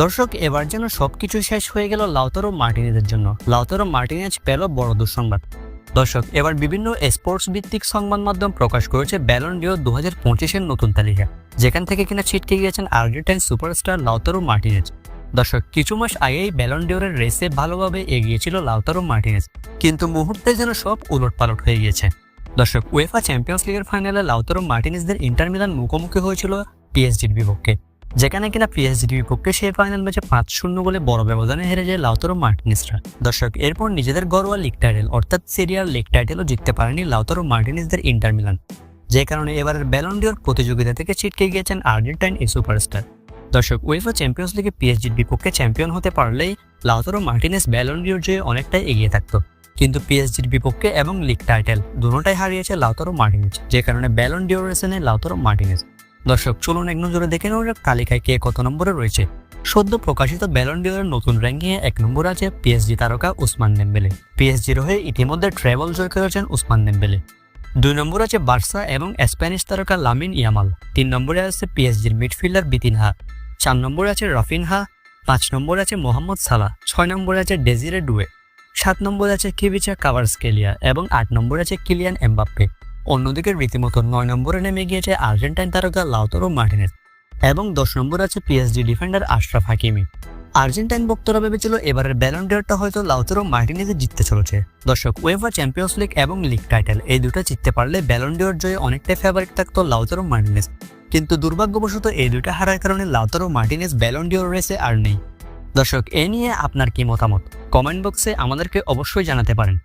দর্শক, এবার যেন সবকিছু শেষ হয়ে গেল লাউতারো মার্টিনেজের জন্য। লাউতারো মার্টিনেজ পেল বড় দুঃসংবাদ। দর্শক, এবার বিভিন্ন স্পোর্টস ভিত্তিক সংবাদ মাধ্যম প্রকাশ করেছে ব্যালন ডিও দু হাজার পঁচিশের নতুন তালিকা, যেখান থেকে কিনা ছিটকে গিয়েছেন আর্জেন্টাইন সুপারস্টার লাউতারো মার্টিনেজ। দর্শক, কিছু মাস আগেই ব্যালন ডিওরের রেসে ভালোভাবে এগিয়েছিল লাউতারো মার্টিনেজ, কিন্তু মুহূর্তে যেন সব উলট পালট হয়ে গিয়েছে। দর্শক, উয়েফা চ্যাম্পিয়ন্স লিগের ফাইনালে লাউতারো মার্টিনেজদের ইন্টার মিলান মুখোমুখি হয়েছিল পিএসজির বিপক্ষে। যেখানে কিনা পিএসজির বিপক্ষে সেই ফাইনাল ম্যাচে পাঁচ শূন্য গোলে বড় ব্যবধানে হেরে যায় লাউতারো মার্টিনেসরা। দর্শক, এরপর নিজেদের ঘরোয়া লিগ টাইটেল অর্থাৎ সিরিয়ার লিগ টাইটেলও জিততে পারেনি লাউতারো মার্টিনেসদের ইন্টার মিলান যে কারণে এবারের ব্যালন্ডিওর প্রতিযোগিতা থেকে ছিটকে গিয়েছেন আর্জেন্টাইন এই সুপারস্টার দর্শক উয়েফা চ্যাম্পিয়ন্স লিগে পিএসজির বিপক্ষে চ্যাম্পিয়ন হতে পারলেই লাউতারো মার্টিনেস ব্যালন্ডিওর জয়ে অনেকটাই এগিয়ে থাকতো। কিন্তু পিএসজির বিপক্ষে এবং লিগ টাইটেল দুটোটাই হারিয়েছে লাউতারো মার্টিনেজ যে কারণে ব্যালন ডিওর রেসে নেয় লাউতারো মার্টিনেজ দর্শক, চলুন এক নজরে দেখে নেওয়া যাক তালিকায় কে কত নম্বরে রয়েছে। সদ্য প্রকাশিত ব্যালন ডিওরের নতুন র্যাঙ্কিংয়ে এক নম্বর আছে পিএসজি তারকা উসমান নেম্বেলে পিএসজির হয়ে ইতিমধ্যে ট্রেবল জয় করেছেন উসমান নেম্বেলে দুই নম্বর আছে বার্সা এবং স্প্যানিশ তারকা লামিন ইয়ামাল তিন নম্বরে আছে পিএসজির মিডফিল্ডার বিতিনহা চার নম্বরে আছে রফিনহা পাঁচ নম্বরে আছে মোহাম্মদ সালা ছয় নম্বরে আছে ডেজিরে ডুয়ে সাত নম্বরে আছে কিবিচা কাভারস্কেলিয়া এবং আট নম্বরে আছে কিলিয়ান এমবাপ্পে অন্যদিকে রীতিমতো নয় নম্বরে নেমে গিয়েছে আর্জেন্টাইন তারকা লাউতারো মার্টিনেস এবং দশ নম্বর আছে PSG defender Achraf Hakimi. Argentine ভক্তরা ভেবেছিল এবারের ব্যালন ডিওরটা হয়তো লাউতারো মার্টিনেজে জিততে চলেছে। দর্শক ওয়েফা চ্যাম্পিয়ন্স লিগ এবং লিগ টাইটেল এই দুটো জিততে পারলে ব্যালন ডিওর জয়ে অনেকটাই ফেভারিট থাকতো লাউতারো মার্টিনেজ কিন্তু দুর্ভাগ্যবশত এই দুইটা হারার কারণে লাউতারো মার্টিনেজ ব্যালন ডিওর রেসে আর নেই। দর্শক, এ নিয়ে আপনার কি মতামত? কমেন্ট বক্সে আমাদেরকে অবশ্যই জানাতে পারেন।